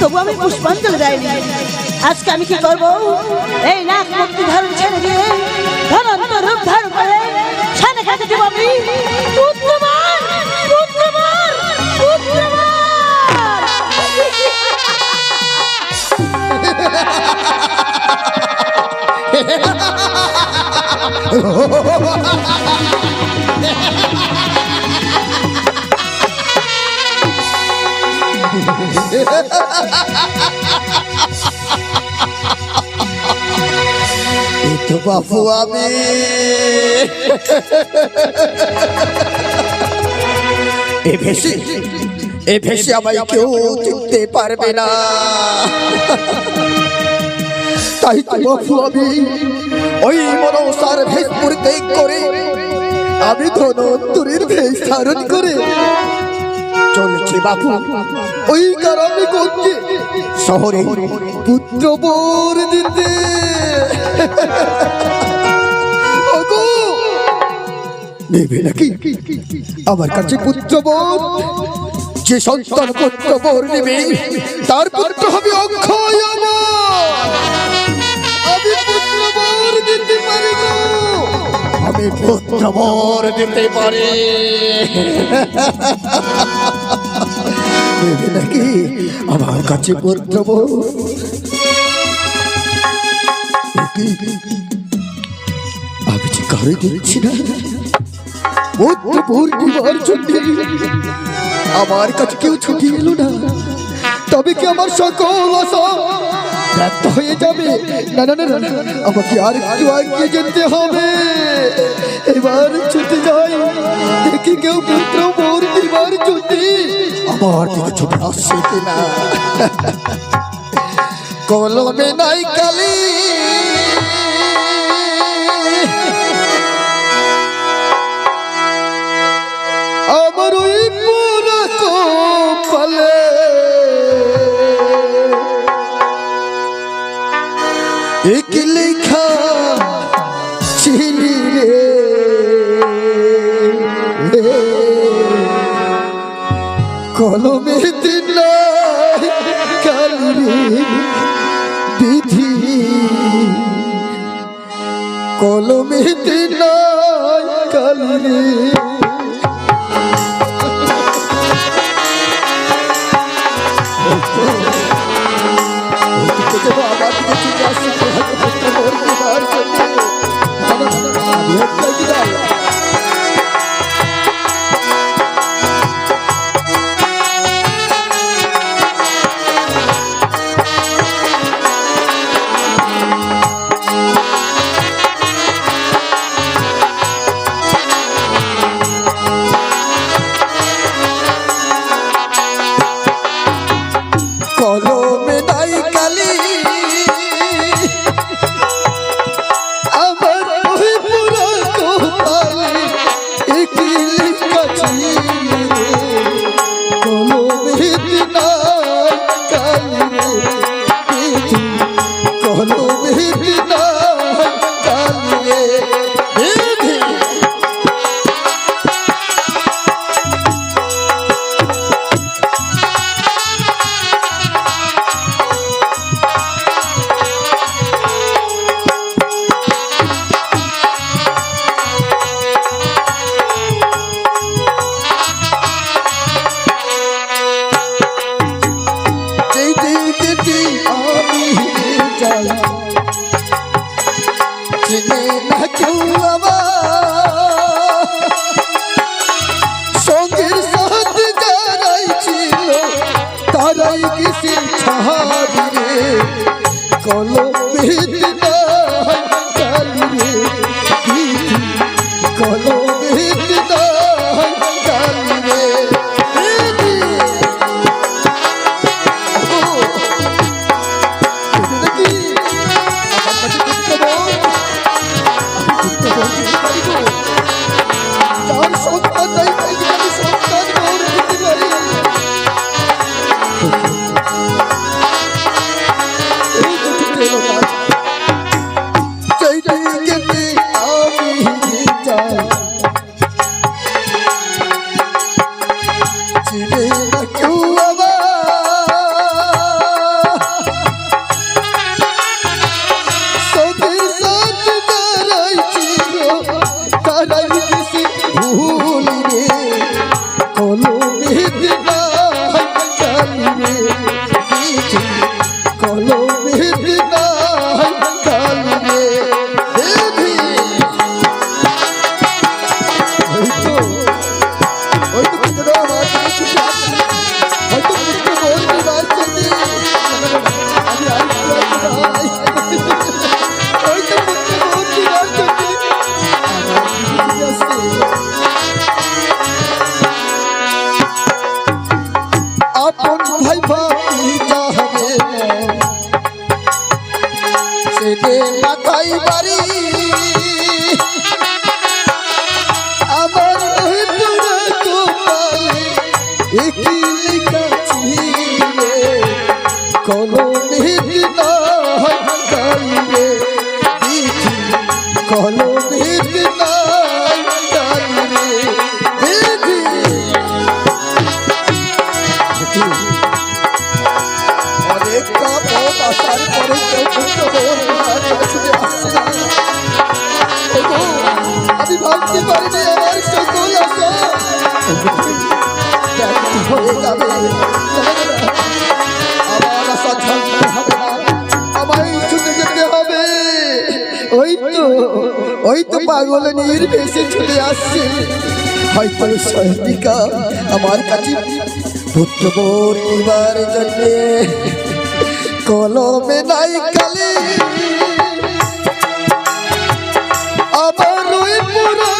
তবু আমি পুষ্পাঞ্জলি দেয়নি। আজকে আমি কি করব? এই নাক মুক্তি ধারণ ছেড়ে দিয়ে ধনন্ত রূপ ধারণ করে সানে খাতে দেব আমি। পুত্রবার পুত্রবার পুত্রবার এই তো বাপু আমি। এ ভেসে এ ভেসে আমায় কেউ চিনতে পারবে না। তাই তো বাপু আমি ওই মনসার ভেস পরিত্যাগ করে, আমি ধনন্তরীর ভেস ধারণ করে চলছি বাপু। ওই কারণে করছে শহরে পুত্র বোর দিতে। নেবে নাকি? আমার কাছে পুত্র বোর। যে সন্তান পুত্র বোর নেবে তার পুত্র হবে অক্ষয়। আমি পুত্র বোর দিতে পারি আমি পুত্র বোর দিতে পারি। নাকি আমার কাছে বোর আমি যে কারে দিচ্ছি না আমার কাছে কেউ ছুটি এলো না, তবে কি আমার সকল আশা ব্যর্থ হয়ে যাবে। না না না আমাকে আর একটু আগে যেতে হবে। এবার ছুটে যাই। দেখি কেউ পুত্র মোর দিবার যদি আমার দিকে ছুটে আসছে কিনা? কলমে নাই কালি। আমার ওই এক লেখা ছিলি রে। কলমে দিন কালি বিধি। কলমে দিন কালি না, না, it হত্যা কলমে দিনাই একই লেখা ছিলে? পাগল নির্বেশে ছুটে আসছে। হয়তো সৈনিকা আমার কাছে পুত্রবোর নিবার জন্যে কলমে নাই কালি। আমার ওই পুরো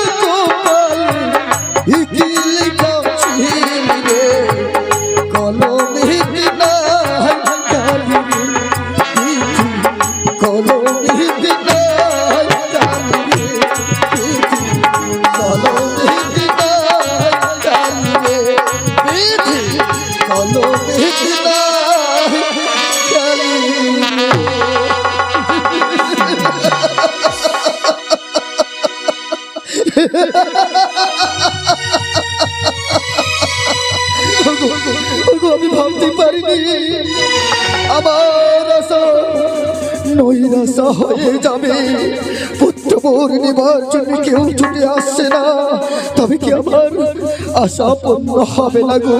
কলমে পুত্র পূর্ণিমার জন্য কেউ ছুটে আসছে না। তবে কি আমার আশা পূর্ণ হবে না গো?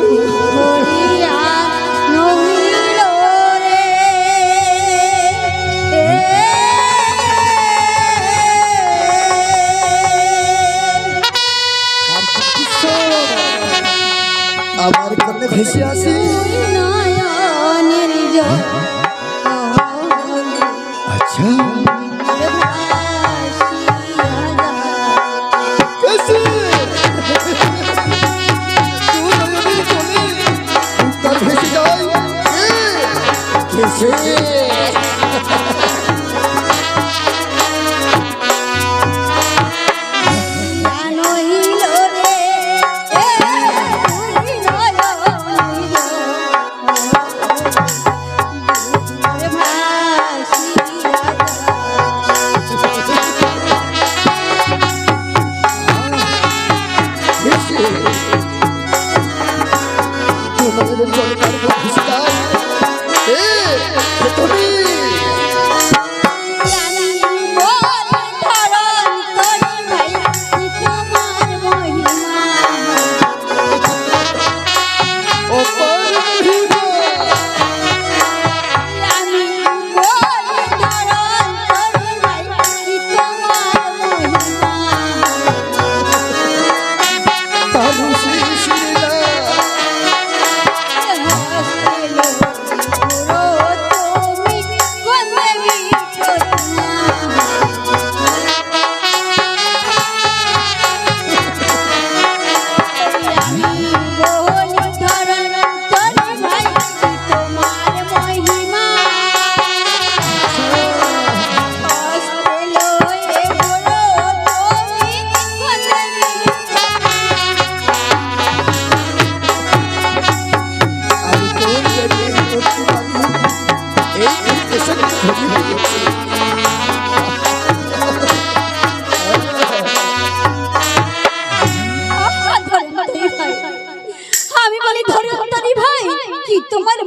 আমার কন্যা ভেসে আসি। তুমি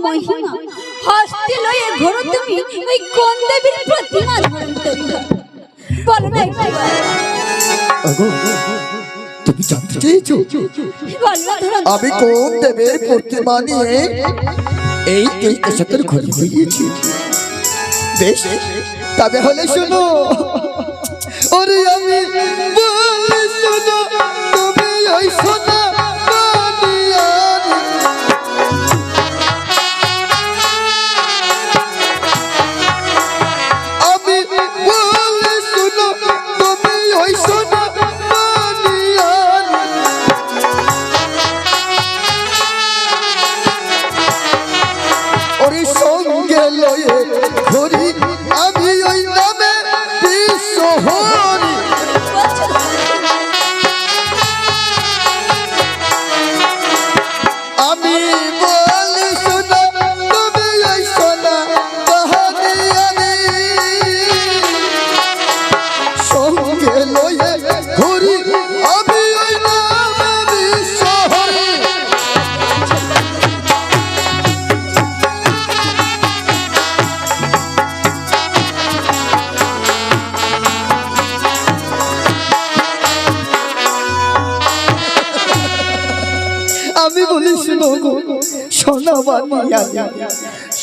মহিমা। হস্তে লয়ে ঘোর তুমি ওই কোন দেবীর প্রতিমা ধরন্তরি বলো না তুমি জানতে চেয়েছো? আমি কোন দেবের প্রতিমা নিয়ে এই এই স্টেশন ঘুরে ঘুরিয়েছি। বেশ তবে হলে শোনো। ওরে আমি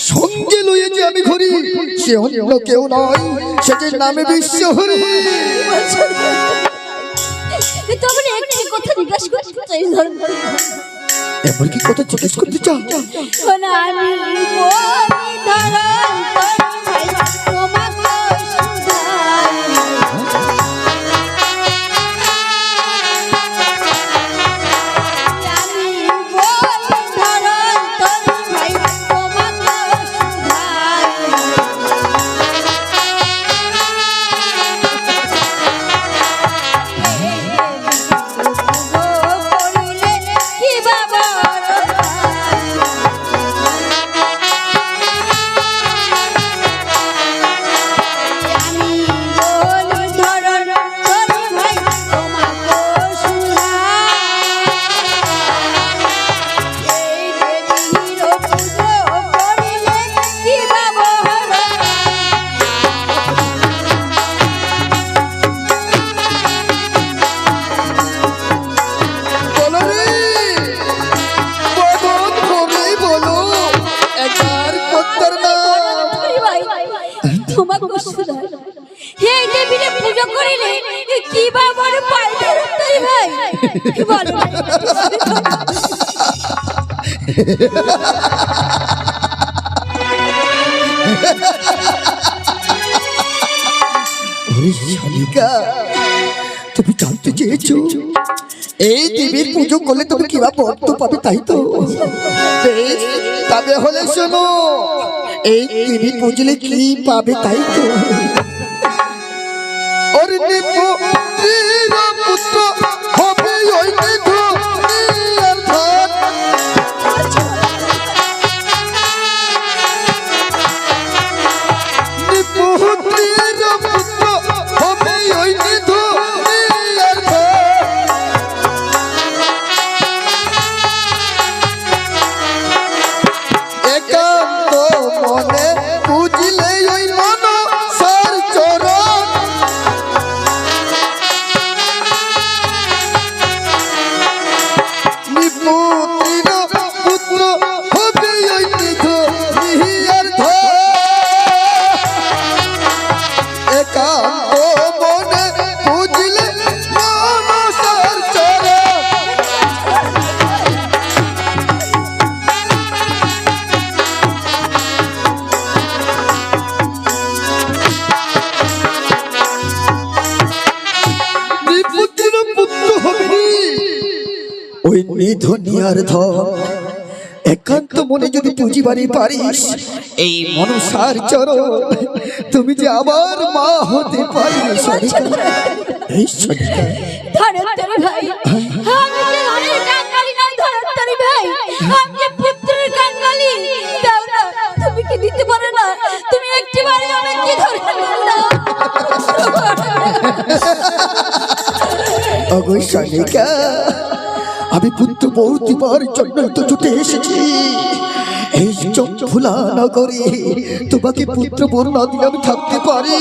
সঙ্গে লইয়ে যে আমি ঘুরি সে অন্য কেউ নয় সে যে নামে বিশ্ব হরি এমন কি কথা জিজ্ঞেস করতে চাও? আমি তুমি জানতে চেয়েছো? এই দেবীর পুজো করলে তুমি কিবা বর্ত পাবে তাই তো? তবে হলে শোনো, এই দেবী পুজলে কি পাবে তাই তো? ওর নিপু পুত্র হবে ওই নিধু ওই নিধনিয়ার ধন। একান্ত মনে যদি পুঁজিবারে পারিস এই মনসার চরণ তুমি যে আমার মা হতে পারি সরিতা এই সরিতা ধরন্তরি ভাই আমি যে ধনের কাঙ্গালি নয় ধরন্তরি ভাই আমি যে পুত্রের কাঙ্গালি দাও না তুমি কি দিতে পারো না? তুমি একটি বারে আমাকে ধরে নাও। অগো সনিকা আমি পুত্র বউ দিবার জন্য তো ছুটে এসেছি। এই চোখ ফুলা নগরে তোমাকে পুত্র বউ না দিলে আমি থাকতে পারি।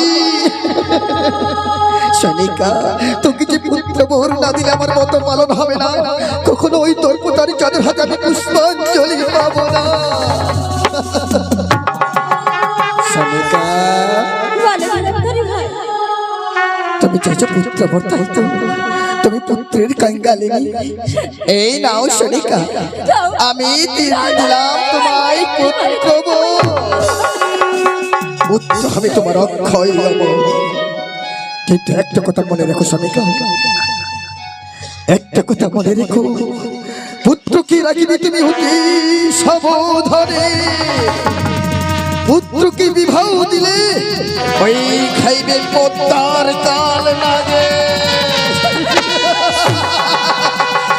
সনিকা তোকে যে পুত্র বউ না দিলে আমার মতো পালন হবে না। কখনো ওই তর্পতারি চাঁদের হাতে আমি পুষ্পাঞ্জলি পাবো না। তুমি চাইছো পুত্র বর তাই তো পুত্রের কাঙ্গালিনী। এই নাও শনিকা, আমি দিলাম তোমায় পুত্র। পুত্র হবে তোমার অক্ষয় কিন্তু একটা কথা মনে রেখো শনিকা, একটা কথা মনে রেখো। পুত্রকে রাখিবে তুমি হতে সাবধানে পুত্রকে বিবাহ দিলে? ওই খাইবে পদ্মার কাল লাগে